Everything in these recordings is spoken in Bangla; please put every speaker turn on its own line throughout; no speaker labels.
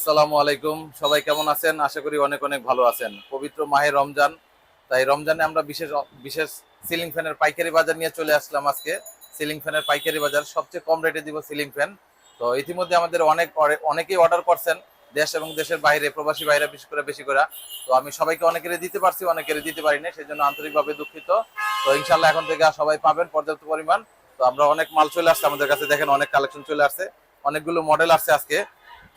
আসসালামু আলাইকুম। সবাই কেমন আছেন? আশা করি অনেক অনেক ভালো আছেন। পবিত্র মাহে রমজান। তাই রমজানে আমরা বিশেষ বিশেষ সিলিং ফ্যানের পাইকারি বাজার নিয়ে চলে আসলাম আজকে। সিলিং ফ্যানের পাইকারি বাজার। সবচেয়ে কম রেটে দিব সিলিং ফ্যান তো ইতিমধ্যে আমাদের অনেক অনেকেই অর্ডার করছেন দেশ এবং দেশের বাইরে, প্রবাসী বাইরে বেশি করে বেশি করে। তো আমি সবাইকে অনেকের দিতে পারছি অনেকের দিতে পারি না সেই জন্য আন্তরিকভাবে দুঃখিত। তো ইনশাল্লাহ এখন থেকে সবাই পাবেন পর্যাপ্ত পরিমাণ। তো আমরা অনেক মাল চলে আসছে আমাদের কাছে। দেখেন অনেক কালেকশন চলে আসছে। অনেকগুলো মডেল আসছে আজকে।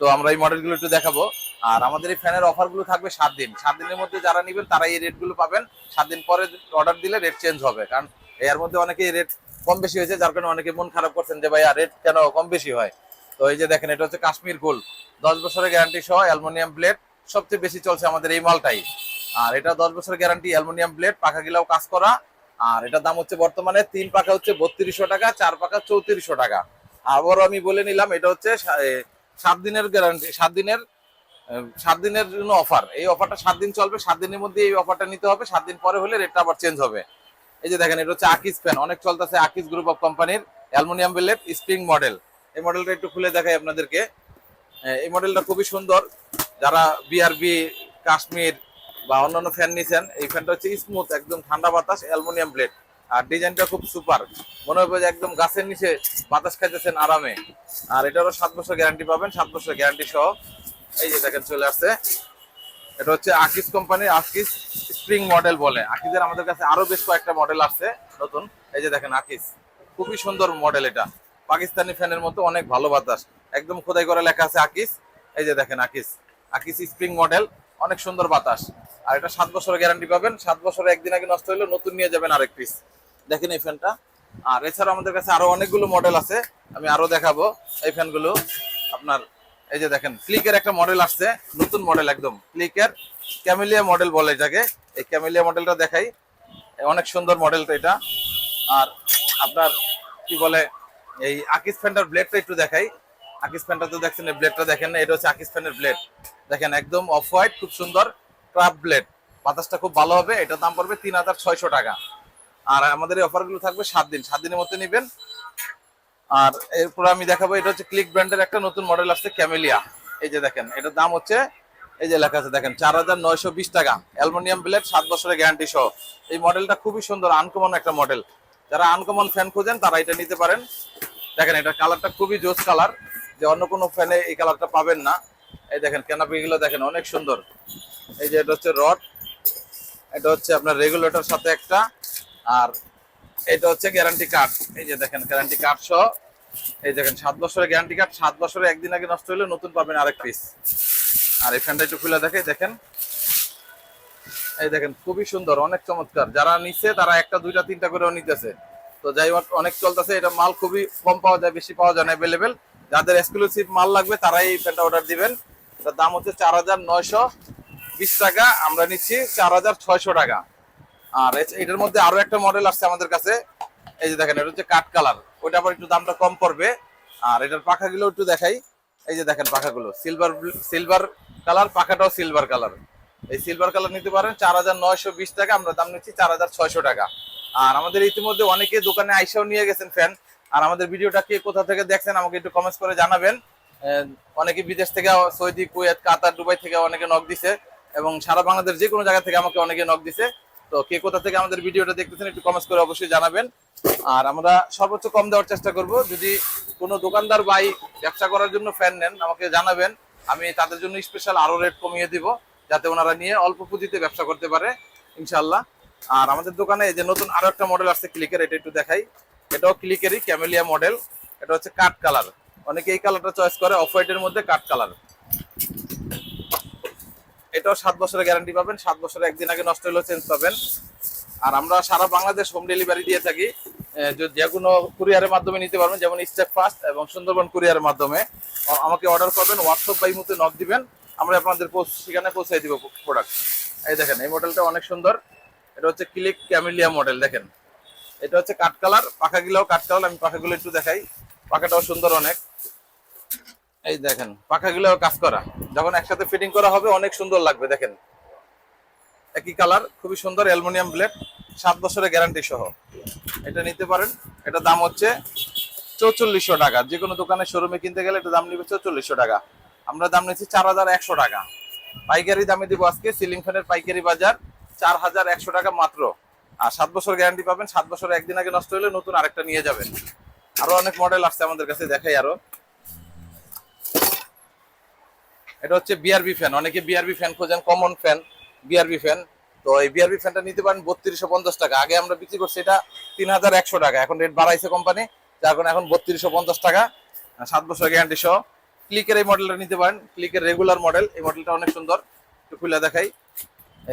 তো আমরা এই মডেলগুলো একটু দেখাবো। আর আমাদের এই ফ্যানের অফারগুলো থাকবে সাত দিন। সাত দিনের মধ্যে যারা নেবেন, তারা এই রেটগুলো পাবেন। সাত দিন পরে অর্ডার দিলে রেট চেঞ্জ হবে। কারণ এর মধ্যে অনেকেই রেট কম বেশি হয়েছে, যার কারণে অনেকে মন খারাপ করছেন যে, ভাইয়া রেট কেন কম বেশি হয়? তো এই যে দেখেন, এটা হচ্ছে কাশ্মীর গোল্ড দশ বছরের গ্যারান্টি সহ অ্যালুমিনিয়াম ব্লেড সবচেয়ে বেশি চলছে আমাদের এই মালটাই আর এটা দশ বছরের গ্যারান্টি অ্যালুমিনিয়াম ব্লেড পাখা গিলাও কাজ করা। আর এটার দাম হচ্ছে বর্তমানে তিন পাখা হচ্ছে বত্রিশশো টাকা, চার পাখা চৌত্রিশশো টাকা। আবারও আমি বলে নিলাম, এটা হচ্ছে সাত দিনের গ্যারান্টি সাত দিনের সাত দিনের জন্য অফার এই অফারটা সাত দিন চলবে, সাত দিনের মধ্যে এই অফারটা নিতে হবে, সাত দিন পরে হলে রেটটা আবার চেঞ্জ হবে। এই যে দেখেন, এটা হচ্ছে আকিস ফ্যান অনেক চলতেছে আকিস গ্রুপ অফ কোম্পানির অ্যালুমিনিয়াম বেলেট স্প্রিং মডেল এই মডেলটা একটু খুলে দেখাই আপনাদেরকে। এই মডেলটা খুবই সুন্দর। যারা বিআরবি কাশ্মীর বা অন্যান্য ফ্যান নিছেন, এই ফ্যানটা হচ্ছে স্মুথ একদম ঠান্ডা বাতাস অ্যালুমিনিয়াম ব্লেড আর ডিজাইনটা খুব সুপার। মনে হবে যে একদম গাছের নিচে বাতাস খাইতেছেন আরামে। আর এটারও সাত বছর গ্যারান্টি পাবেন, সাত বছর গ্যারান্টি সহ। এই যে দেখেন চলে আসছে। এটা হচ্ছে আকিস কোম্পানির, আকিস স্প্রিং মডেল বলে। আকিসের আমাদের কাছে আরও বেশ কয়েকটা মডেল আসছে নতুন। এই যে দেখেন আকিস। খুবই সুন্দর মডেল এটা। পাকিস্তানি ফ্যানের মতো অনেক ভালো বাতাস। একদম খোদাই করে লেখা আছে আকিস। এই যে দেখেন আকিস। আকিস স্প্রিং মডেল অনেক সুন্দর বাতাস। আর এটা সাত বছরের গ্যারান্টি পাবেন। সাত বছরে একদিন আগে নষ্ট হলে নতুন নিয়ে যাবেন আরেক পিস দেখেন এই ফ্যানটা আর এছাড়া আমাদের কাছে আরও অনেকগুলো মডেল আছে। আমি আরও দেখাবো এই ফ্যানগুলো আপনার এই যে দেখেন ক্লিকের একটা মডেল আসছে। নতুন মডেল একদম। ক্লিকের ক্যামেলিয়া মডেল বলে এটাকে। এই ক্যামেলিয়া মডেলটা দেখাই। অনেক সুন্দর মডেলটা এটা। আর আপনার কি বলে এই আকিস ফ্যানটার ব্লেডটা একটু দেখাই। আকিস ফ্যানটা তো দেখছেন এই ব্লেডটা দেখেন না, এটা হচ্ছে আকিস ফ্যানের ব্লেড দেখেন একদম অফ হোয়াইট খুব সুন্দর। ক্রাফ ব্লেড বাতাসটা খুব ভালো হবে, এটার দাম পড়বে তিন হাজার ছয়শো টাকা। আর আমাদের এই অফারগুলো থাকবে সাত দিন। সাত দিনের মধ্যে নেবেন। আর এরপর আমি দেখাবো, এটা হচ্ছে ক্লিক ব্র্যান্ডের একটা নতুন মডেল আসছে ক্যামেলিয়া এই যে দেখেন, এটার দাম হচ্ছে, এই যে লেখা আছে দেখেন, চার হাজার নয়শো বিশ টাকা। অ্যালুমিনিয়াম ব্লেড সাত বছরের গ্যারান্টি সহ। এই মডেলটা খুবই সুন্দর আনকমন একটা মডেল যারা আনকমন ফ্যান খোঁজেন, তারা এটা নিতে পারেন। দেখেন এটা কালারটা খুবই জোস কালার যে অন্য কোনো ফ্যানে এই কালারটা পাবেন না। এই দেখেন ক্যানাপি গুলো দেখেন, অনেক সুন্দর। এই যে এটা হচ্ছে রড এটা হচ্ছে আপনার রেগুলেটর সাথে একটা, আর এটা হচ্ছে গ্যারান্টি কার্ড এই যে দেখেন গ্যারান্টি কার্ড সহ, এই দেখেন, সাত বছরের গ্যারান্টি কার্ড সাত বছরে একদিন আগে নষ্ট হলে নতুন পাবেন আরেক পিস আর এই ফ্যানটা একটু খুলে দেখে দেখেন। এই দেখেন, খুবই সুন্দর, অনেক চমৎকার। যারা নিচ্ছে তারা একটা, দুইটা, তিনটা করেও নিতেছে। তো যাই হোক, অনেক চলতেছে, এটা মাল খুবই কম পাওয়া যায়, বেশি পাওয়া যায় না অ্যাভেলেবেল যাদের এক্সক্লুসিভ মাল লাগবে, তারাই এই ফ্যানটা অর্ডার দিবেন। এটার দাম হচ্ছে চার হাজার নয়শো বিশ টাকা, আমরা নিচ্ছি চার হাজার ছয়শো টাকা। আর এটার মধ্যে আরও একটা মডেল আসছে আমাদের কাছে। এই যে দেখেন, এটা হচ্ছে কাঠ কালার। ওইটা আবার একটু দামটা কম পড়বে। আর এটার পাখাগুলো একটু দেখাই। এই যে দেখেন পাখাগুলো সিলভার সিলভার কালার পাখাটাও সিলভার কালার এই সিলভার কালার নিতে পারেন, চার হাজার নয়শো বিশ টাকা, আমরা দাম নিচ্ছি চার হাজার ছয়শো টাকা। আর আমাদের ইতিমধ্যে অনেকে দোকানে আইসাও নিয়ে গেছেন ফ্যান। আর আমাদের ভিডিওটা কে কোথা থেকে দেখছেন আমাকে একটু কমেন্টস করে জানাবেন। অনেকে বিদেশ থেকে সৌদি, কুয়েত, কাতার, দুবাই থেকে অনেকে নক দিছে এবং সারা বাংলাদেশ যে কোনো জায়গা থেকে আমাকে অনেকে নক দিছে। তো কে কোথা থেকে আমাদের ভিডিওটা দেখতেছেন একটু কমেন্টস করে অবশ্যই জানাবেন। আর আমরা সর্বোচ্চ কম দেওয়ার চেষ্টা করব। যদি কোনো দোকানদার ভাই ব্যবসা করার জন্য ফ্যান নেন, আমাকে জানাবেন। আমি তাদের জন্য স্পেশাল আরও রেট কমিয়ে দিব, যাতে ওনারা নিয়ে অল্প পুঁজিতে ব্যবসা করতে পারে ইনশাল্লাহ আর আমাদের দোকানে যে নতুন আরও একটা মডেল আসছে ক্লিকের এটা একটু দেখাই। এটাও ক্লিকেরই ক্যামেলিয়া মডেল এটা হচ্ছে কাঠ কালার। অনেকে এই কালারটা চয়েস করে অফ হোয়াইটের মধ্যে কাঠ কালার এটাও সাত বছরের গ্যারান্টি পাবেন, সাত বছরে একদিন আগে নষ্ট হলেও চেঞ্জ পাবেন। আর আমরা সারা বাংলাদেশ হোম ডেলিভারি দিয়ে থাকি। যে- কোনো কুরিয়ারের মাধ্যমে নিতে পারবেন, যেমন স্টেপ ফাস্ট এবং সুন্দরবন কুরিয়ারের মাধ্যমে। আমাকে অর্ডার করবেন হোয়াটসঅ্যাপ বা ইমুতে নক দিবেন, আমরা আপনাদের সেখানে পৌঁছে দিব প্রোডাক্ট এই দেখেন, এই মডেলটা অনেক সুন্দর। এটা হচ্ছে ক্লিক ক্যামিলিয়া মডেল দেখেন। এটা হচ্ছে কাঠ কালার পাখাগুলোও কাঠ কালার আমি পাখাগুলো একটু দেখাই। পাখাটাও সুন্দর অনেক। এই দেখেন পাখাগুলো কাজ করা। যখন একসাথে ফিটিং করা হবে, অনেক সুন্দর লাগবে, দেখেন। একই কালার খুবই সুন্দর অ্যালুমিনিয়াম ব্লেড, সাত বছরের গ্যারান্টি সহ। এটা নিতে পারেন, এটা দাম হচ্ছে চৌচল্লিশশো টাকা। যে কোনো দোকানে শোরুমে কিনতে গেলে এটা দাম নিবে চৌচল্লিশশো টাকা। আমরা দাম নিচ্ছি চার হাজার একশো টাকা। পাইকারি দামে দিব আজকে সিলিং ফ্যানের পাইকারি বাজার চার হাজার একশো টাকা মাত্র। আর সাত বছর গ্যারান্টি পাবেন, সাত বছর একদিন আগে নষ্ট হলে নতুন আরেকটা নিয়ে যাবেন। আরও অনেক মডেল আসছে আমাদের কাছে দেখাই আরও। এটা হচ্ছে বিআরবি ফ্যান অনেকে বিআরবি ফ্যান খোঁজেন কমন ফ্যান বিআরবি ফ্যান তো এই বিআরবি ফ্যানটা নিতে পারেন বত্রিশশো পঞ্চাশ টাকা। আগে আমরা বিক্রি করছি এটা তিন হাজার একশো টাকা। এখন রেট বাড়াইছে কোম্পানি যার কারণে এখন বত্রিশশো পঞ্চাশ টাকা। সাত বছর গ্যারান্টি সহ। ক্লিকের এই মডেলটা নিতে পারেন। ক্লিকের রেগুলার মডেল এই মডেলটা অনেক সুন্দর। একটু খুলে দেখাই।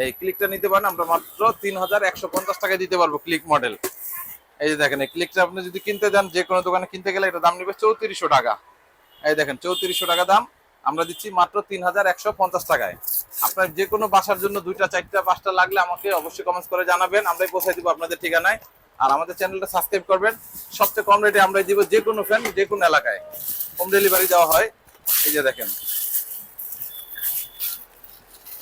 এই ক্লিকটা নিতে পারেন। আমরা মাত্র তিন হাজার একশো পঞ্চাশ টাকায় দিতে পারব ক্লিক মডেল এই যে দেখেন, এই ক্লিকটা আপনি যদি কিনতে যান, যে কোনো দোকানে কিনতে গেলে এটা দাম নেবে চৌত্রিশশো টাকা। এই দেখেন, চৌত্রিশশো টাকা দাম। আমরা দিচ্ছি মাত্র তিন হাজার একশো পঞ্চাশ টাকায়। আপনার যে কোনো বাসার জন্য দুইটা, চারটা, পাঁচটা লাগলে আমাকে অবশ্যই কমেন্টস করে জানাবেন। আমরাই পৌঁছে দিব আপনাদের ঠিকানায়। আর আমাদের চ্যানেলটা সাবস্ক্রাইব করবেন। সবচেয়ে কম রেটে আমরাই দিব যে কোনো ফ্যান যে কোনো এলাকায়। হোম ডেলিভারি দেওয়া হয়। এই যে দেখেন।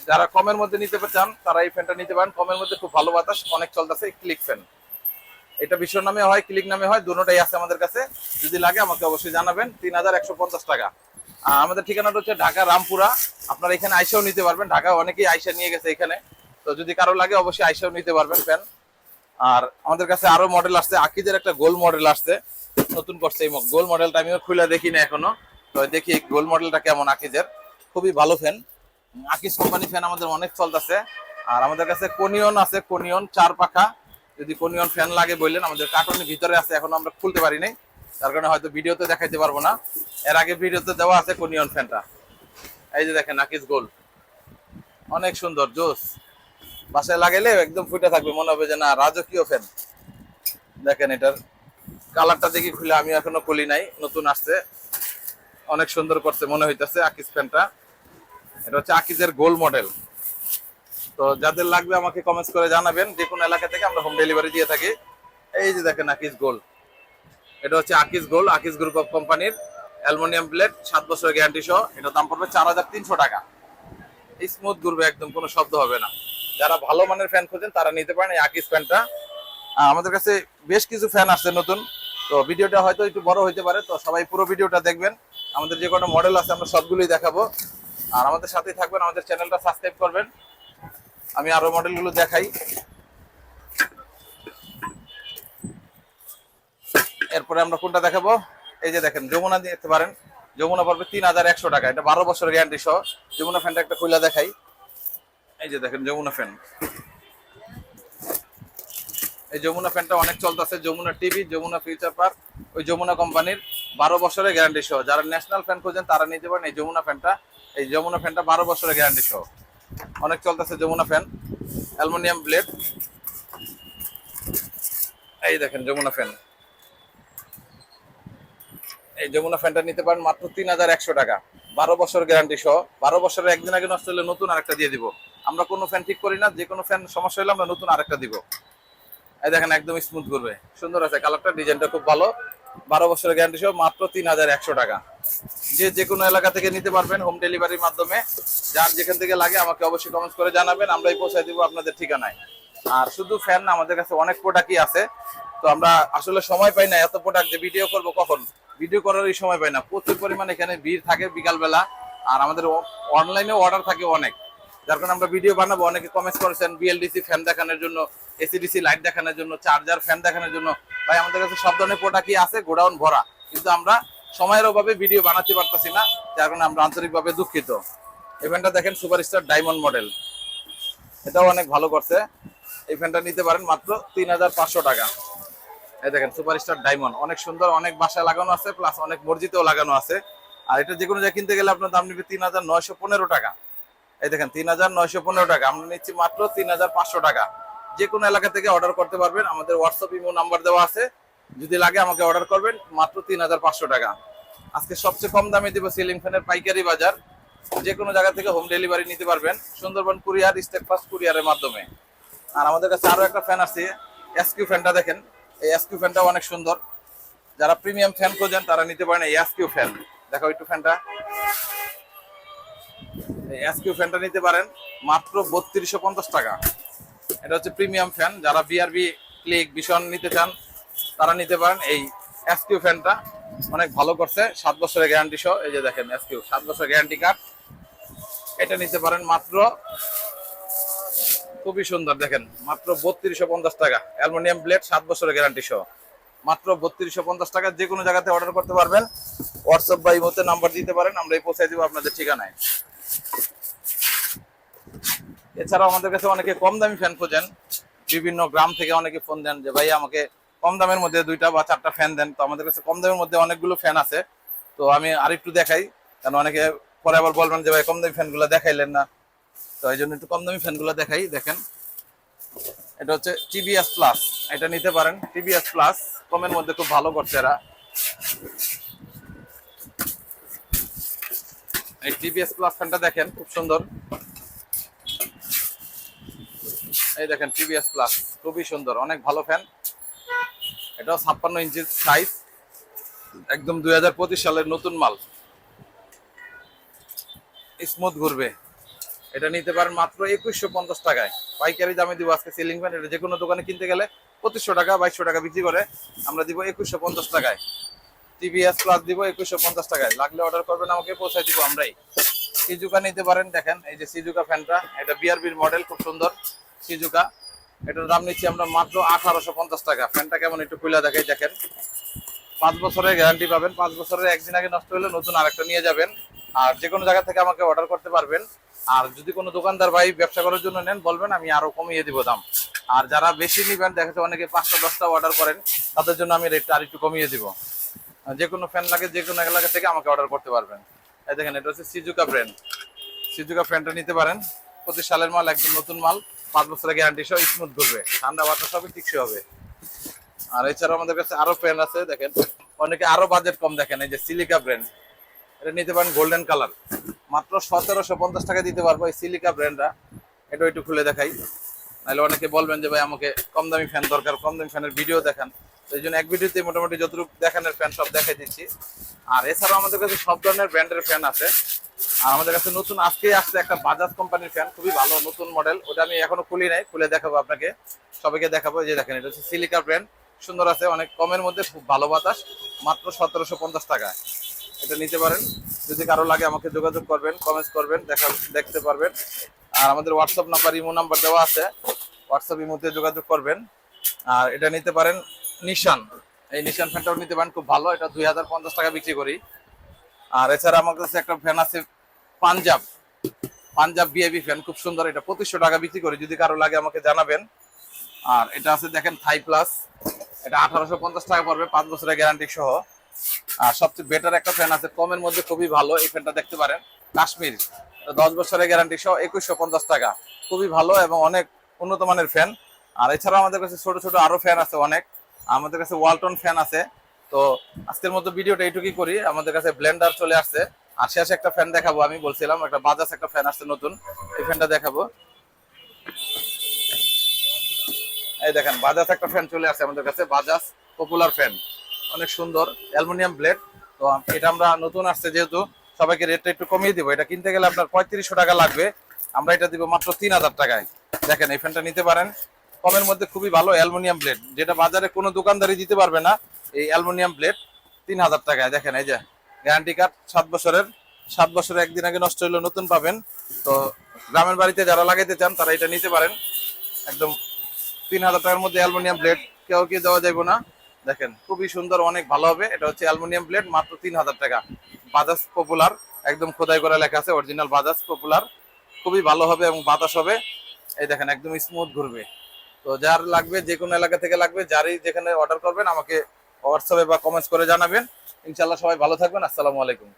যারা কমের মধ্যে নিতে চান, তারা এই ফ্যানটা নিতে পারেন। কমের মধ্যে খুব ভালো বাতাস, অনেক চলতেছে ক্লিক ফ্যান এটা বিশ্ব নামে হয় ক্লিক নামে হয়, দুটোটাই আছে আমাদের কাছে। যদি লাগে আমাকে অবশ্যই জানাবেন, তিন হাজার একশো পঞ্চাশ টাকা। আমাদের ঠিকানাটা হচ্ছে ঢাকা রামপুরা। আপনারা এখানে আইসাও নিতে পারবেন। ঢাকা অনেকেই আইসা নিয়ে গেছে এখানে। তো যদি কারও লাগে, অবশ্যই আইসাও নিতে পারবেন ফ্যান আর আমাদের কাছে আরও মডেল আসছে, আকিদের একটা গোল মডেল আসছে। নতুন করছে এই গোল মডেলটা আমিও খুলে দেখি না এখনও। তো দেখি গোল মডেলটা কেমন আকিজের খুবই ভালো ফ্যান আকিজ কোম্পানি ফ্যান আমাদের অনেক চলতেছে। আর আমাদের কাছে কোনিয়ন আছে কোনিয়ন চার পাখা। যদি কোনিয়ন ফ্যান লাগে বললেন, আমাদের কার্টনের ভিতরে আছে, এখন আমরা খুলতে পারি নাই। তার কারণে হয়তো ভিডিওতে দেখাইতে পারব না। এর আগে ভিডিওতে দেওয়া আছে কোনিয়ন ফ্যানটা। এই যে দেখেন আকিজ গোল। অনেক সুন্দর, জোস। বাসায় লাগাইলে একদম ফুটে থাকবে, মনে হবে যে না, রাজকীয় ফ্যান। দেখেন এটার কালারটা দেখি খুলে, আমি এখনও খুলি নাই, নতুন আসছে। অনেক সুন্দর করছে, মনে হইতেছে আকিজ ফ্যানটা। এটা হচ্ছে আকিজের গোল মডেল। তো যাদের লাগবে আমাকে কমেন্টস করে জানাবেন, যে কোনো এলাকা থেকে আমরা হোম ডেলিভারি দিয়ে থাকি। এই যে দেখেন আকিজ গোল এটা হচ্ছে আকিজ গোল আকিজ গ্রুপ অফ কোম্পানির অ্যালুমিনিয়াম প্লেট সাত বছরের গ্যারান্টি সহ। এটা দাম পড়বে চার হাজার তিনশো টাকা। স্মুথ ঘুরবে একদম, কোনো শব্দ হবে না। যারা ভালো মানের ফ্যান খোঁজেন, তারা নিতে পারেন এই আকিজ ফ্যানটা আমাদের কাছে বেশ কিছু ফ্যান আসছে নতুন। তো ভিডিওটা হয়তো একটু বড় হইতে পারে, তো সবাই পুরো ভিডিওটা দেখবেন। আমাদের যে কোনো মডেল আছে, আমরা সবগুলোই দেখাবো। আর আমাদের সাথেই থাকবেন, আমাদের চ্যানেলটা সাবস্ক্রাইব করবেন। আমি আরও মডেলগুলো দেখাই। এরপরে আমরা কোনটা দেখাবো? এই যে দেখেন, যমুনা দেখতে পারেন। যমুনা পড়বে তিন হাজার একশো টাকা। এটা বারো বছরের গ্যারান্টি সহ। যমুনা ফ্যানটা একটা খুলে দেখাই। এই যে দেখেন, যমুনা ফ্যান এই যমুনা ফ্যানটা অনেক চলতেছে। Jamuna TV Jamuna future park ওই যমুনা কোম্পানির বারো বছরের গ্যারান্টি সহ। যারা ন্যাশনাল ফ্যান খোঁজেন, তারা নিতে পারেন এই যমুনা ফ্যানটা এই যমুনা ফ্যানটা বারো বছরের গ্যারান্টি সহ। অনেক চলতেছে যমুনা ফ্যান, অ্যালুমিনিয়াম ব্লেড। এই দেখেন যমুনা ফ্যান। এই যমুনা ফ্যানটা নিতে পারেন মাত্র তিন হাজার একশো টাকা। বারো বছর গ্যারান্টি সহ, বারো বছরের একদিন আগে নষ্ট হলে নতুন আরেকটা দিয়ে দিব। আমরা কোনো ফ্যান ঠিক করি না, যে কোনো ফ্যান সমস্যা হলে আমরা নতুন আরেকটা দিব। এই দেখেন একদম স্মুথ করবে। সুন্দর আছে কালারটা ডিজাইনটা খুব ভালো। বারো বছরের গ্যারান্টি সহ মাত্র তিন হাজার একশো টাকা। যে যে কোনো এলাকা থেকে নিতে পারবেন হোম ডেলিভারির মাধ্যমে। যার যেখান থেকে লাগে আমাকে অবশ্যই কমেন্টস করে জানাবেন, আমরাই পৌঁছে দিব আপনাদের ঠিকানায়। আর শুধু ফ্যান না, আমাদের কাছে অনেক প্রোডাক্টই আছে। তো আমরা আসলে সময় পাই না এত প্রোডাক্ট যে ভিডিও করব কখন? ভিডিও করারই সময় পাই না। প্রচুর পরিমাণে এখানে ভিড় থাকে বিকালবেলা। আর আমাদের অনলাইনে অর্ডার থাকে অনেক। যার কারণে আমরা ভিডিও বানাবো। অনেকে কমেন্টস করেছেন বিএলডিসি ফ্যান দেখানোর জন্য। এসিডিসি লাইট দেখানোর জন্য চার্জার ফ্যান দেখানোর জন্য। ভাই, আমাদের কাছে সব ধরনের প্রোডাক্টই আছে, গোডাউন ভরা। কিন্তু আমরা সময়ের অভাবে ভিডিও বানাতে পারতেছি না, যার কারণে আমরা আন্তরিকভাবে দুঃখিত। এই ফ্যানটা দেখেন সুপারস্টার ডায়মন্ড মডেল এটাও অনেক ভালো করছে। এই ফ্যানটা নিতে পারেন মাত্র তিন হাজার পাঁচশো টাকা। এই দেখেন সুপারস্টার ডায়মন্ড অনেক সুন্দর, অনেক বাসায় লাগানো আছে প্লাস অনেক মসজিদেও লাগানো আছে। আর এটা যে কোনো জায়গায় কিনতে গেলে আপনার দাম নেবে তিন হাজার নয়শো পনেরো টাকা। এই দেখেন, তিন হাজার নয়শো পনেরো টাকা। আমরা নিচ্ছি মাত্র তিন হাজার পাঁচশো টাকা। যে কোনো এলাকা থেকে অর্ডার করতে পারবেন। আমাদের হোয়াটসঅ্যাপ ইমো নাম্বার দেওয়া আছে। যদি লাগে আমাকে অর্ডার করবেন, মাত্র তিন হাজার পাঁচশো টাকা। আজকে সবচেয়ে কম দামে দিব সিলিং ফ্যানের পাইকারি বাজার। যে কোনো জায়গা থেকে হোম ডেলিভারি নিতে পারবেন। সুন্দরবন কুরিয়ার স্টেট ফাস্ট কুরিয়ারের মাধ্যমে। আর আমাদের কাছে আরও একটা ফ্যান আছে এসকিউ ফ্যানটা দেখেন। এই এসকিউ ফ্যানটা অনেক সুন্দর। যারা প্রিমিয়াম ফ্যান খোঁজেন, তারা নিতে পারেন এই এসকিউ ফ্যান দেখো একটু ফ্যানটা এই এসকিউ ফ্যানটা নিতে পারেন, মাত্র বত্রিশশো টাকা। এটা হচ্ছে প্রিমিয়াম ফ্যান। যারা বিআরবি ক্লিক ভীষণ নিতে চান, তারা নিতে পারেন। এই এসকিউ ফ্যানটা অনেক ভালো করছে। সাত বছরের গ্যারান্টি সহ। এই যে দেখেন এসকিউ সাত বছরের গ্যারান্টি কার্ড এটা নিতে পারেন মাত্র খুবই সুন্দর, দেখেন, মাত্র বত্রিশশো পঞ্চাশ টাকা। অ্যালুমিনিয়াম প্লেট, সাত বছরের গ্যারান্টি সহ। মাত্র বত্রিশশো পঞ্চাশ টাকা যে কোনো জায়গাতে অর্ডার করতে পারবেন। হোয়াটসঅ্যাপ বা ইমোতে নাম্বার দিতে পারেন। আমরা এই পৌঁছাই দেবো আপনাদের ঠিকানায়। এছাড়াও আমাদের কাছে অনেকে কম দামি ফ্যান খোঁজেন। বিভিন্ন গ্রাম থেকে অনেকে ফোন দেন যে ভাই আমাকে কম দামের মধ্যে দুইটা বা চারটা ফ্যান দেন। তো আমাদের কাছে কম দামের মধ্যে অনেকগুলো ফ্যান আছে। তো আমি আরেকটু দেখাই, কারণ অনেকে পরে আবার বলবেন যে, ভাই, কম দামি ফ্যানগুলো দেখাইলেন না। তো এই জন্য একটু কম দামি ফ্যানগুলো দেখাই, দেখেন। এটা হচ্ছে টিবিএস প্লাস এটা নিতে পারেন। টিবিএস প্লাস কমের মধ্যে খুব ভালো করছে এরা। এই টিবিএস প্লাস ফ্যানটা দেখেন, খুব সুন্দর। এই দেখেন টিবিএস প্লাস খুবই সুন্দর, অনেক ভালো ফ্যান এটাও ছাপ্পান্ন ইঞ্চির সাইজ একদম দুই হাজার পঁচিশ সালের নতুন মাল। স্মুথ ঘুরবে। এটা নিতে পারেন মাত্র একুশশো পঞ্চাশ টাকায়। পাইকারি দামে দিব আজকে সিলিং ফ্যান এটা যে কোনো দোকানে কিনতে গেলে পঁচিশশো টাকা বাইশশো টাকা বিক্রি করে, আমরা দিব একুশশো পঞ্চাশ টাকায়। টিভিএস প্লাস দিব একুশশো পঞ্চাশ টাকায়। লাগলে অর্ডার করবেন, আমাকে পৌঁছায় দিব আমরাই। সিজুকা নিতে পারেন, দেখেন, এই যে সিজুকা ফ্যানটা এটা বিআরবির মডেল খুব সুন্দর। সিজুকা এটার দাম নিচ্ছি আমরা মাত্র আঠারোশো পঞ্চাশ টাকা। ফ্যানটা কেমন একটু খুলে দেখাই, দেখেন। পাঁচ বছরের গ্যারান্টি পাবেন। পাঁচ বছরের একদিন আগে নষ্ট হলে নতুন আরেকটা নিয়ে যাবেন। আর যে কোনো জায়গা থেকে আমাকে অর্ডার করতে পারবেন। আর যদি কোনো দোকানদার ভাই ব্যবসা করার জন্য নেন, বলবেন আমি আরও কমিয়ে দিব দাম। আর যারা বেশি নিবেন, দেখা যাচ্ছে অনেকে পাঁচটা, দশটা অর্ডার করেন, তাদের জন্য আমি রেটটা আর একটু কমিয়ে দিব। যে কোনো ফ্যান লাগে, যে কোনো এলাকা থেকে আমাকে অর্ডার করতে পারবেন। এই দেখেন, এটা হচ্ছে সিজুকা ব্র্যান্ড সিজুকা ফ্যানটা নিতে পারেন। প্রতি সালের মাল, একদম নতুন মাল। পাঁচ বছরের গ্যারান্টি সহ স্মুথ ঘুরবে। ঠান্ডা বাতাস হবে টিকসই হবে। আর এছাড়াও আমাদের কাছে আরও ফ্যান আছে, দেখেন। অনেকে আরও বাজেট কম দেখেন, এই যে সিলিকা ব্র্যান্ড এটা নিতে পারেন গোল্ডেন কালার মাত্র সতেরোশো পঞ্চাশ টাকা দিতে পারব এই সিলিকা ব্র্যান্ডটা এটা একটু খুলে দেখাই। নাহলে অনেকে বলবেন যে, ভাই, আমাকে কম দামি ফ্যান দরকার, কম দামি ফ্যানের ভিডিও দেখান। এই জন্য এক ভিডিওতে মোটামুটি যতটুকু দেখানোর ফ্যান সব দেখাই দিচ্ছি। আর এছাড়াও আমাদের কাছে সব ধরনের ব্র্যান্ডের ফ্যান আছে। আর আমাদের কাছে নতুন আজকে আসছে একটা বাজাজ কোম্পানির ফ্যান খুবই ভালো নতুন মডেল ওটা আমি এখনও খুলি নাই, খুলে দেখাবো আপনাকে। সবাইকে দেখাবো যে দেখেন, এটা হচ্ছে সিলিকা ব্র্যান্ড সুন্দর আছে, অনেক কমের মধ্যে, খুব ভালো বাতাস, মাত্র সতেরোশো পঞ্চাশ টাকা। এটা নিতে পারেন। যদি কারও লাগে আমাকে যোগাযোগ করবেন কমেন্টস করবেন, দেখা, দেখতে পারবেন। আর আমাদের হোয়াটসঅ্যাপ নাম্বার ইমো নাম্বার দেওয়া আছে। হোয়াটসঅ্যাপ ইমোতে যোগাযোগ করবেন। আর এটা নিতে পারেন নিশান এই নিশান ফ্যানটাও নিতে পারেন, খুব ভালো। এটা দুই হাজার পঞ্চাশ টাকা বিক্রি করি। আর এছাড়া আমার কাছে একটা ফ্যান আছে পাঞ্জাব। পাঞ্জাব বিএবি ফ্যান খুব সুন্দর। এটা পঁচিশশো টাকা বিক্রি করি, যদি কারও লাগে আমাকে জানাবেন। আর এটা আছে, দেখেন থাই প্লাস এটা আঠারোশো পঞ্চাশ টাকা পড়বে, পাঁচ বছরের গ্যারান্টি সহ। আর সবচেয়ে বেটার একটা ফ্যান আছে, কমের মধ্যে খুবই ভালো, এই ফ্যানটা দেখতে পারেন। কাশ্মীর দশ বছরের গ্যারান্টি সহ, একুশশো পঞ্চাশ টাকা। খুবই ভালো এবং অনেক উন্নত মানের ফ্যান আর এছাড়াও আমাদের কাছে ছোট ছোট আরও ফ্যান আছে অনেক। আমাদের কাছে ওয়ালটন ফ্যান আছে। তো আজকের মতো ভিডিওটা এইটুকুই করি। আমাদের কাছে ব্লেন্ডার চলে আসছে। আর শেষে একটা ফ্যান দেখাবো, আমি বলছিলাম, একটা বাজাজ একটা ফ্যান আসছে নতুন। এই ফ্যানটা দেখাবো। এই দেখেন, বাজাজ একটা ফ্যান চলে আসছে আমাদের কাছে, বাজাজ পপুলার ফ্যান অনেক সুন্দর, অ্যালুমিনিয়াম ব্লেড তো এটা আমরা নতুন আসছে যেহেতু, সবাইকে রেটটা একটু কমিয়ে দিব। এটা কিনতে গেলে আপনার পঁয়ত্রিশশো টাকা লাগবে। আমরা এটা দিব মাত্র তিন হাজার টাকায়। দেখেন, এই ফ্যানটা নিতে পারেন। কমের মধ্যে খুবই ভালো অ্যালুমিনিয়াম ব্লেড যেটা বাজারে কোনো দোকানদারি দিতে পারবে না। এই অ্যালুমিনিয়াম প্লেট তিন হাজার টাকায়। দেখেন, এই যে গ্যারান্টি কার্ড, সাত বছরের। সাত বছরের একদিন আগে নষ্ট হলে নতুন পাবেন। তো গ্রামের বাড়িতে যারা লাগাইতে চান, তারা এটা নিতে পারেন। একদম তিন হাজার টাকার মধ্যে অ্যালুমিনিয়াম প্লেট, কেউ কি দেওয়া যাবে না। দেখেন, খুবই সুন্দর, অনেক ভালো হবে। এটা হচ্ছে অ্যালুমিনিয়াম প্লেট, মাত্র তিন হাজার টাকা। বাজাজ পপুলার, একদম খোদাই করা লেখা আছে, অরিজিনাল বাজাজ পপুলার। খুবই ভালো হবে এবং বাতাস হবে। এই দেখেন, একদম স্মুথ ঘুরবে। তো যার লাগবে যে কোনো এলাকা থেকে লাগবে, যারই যেখানে অর্ডার করবেন, আমাকে হোয়াটসঅ্যাপে বা কমেন্টস করে জানাবেন। ইনশাল্লাহ সবাই ভালো থাকবেন। আসসালামু আলাইকুম।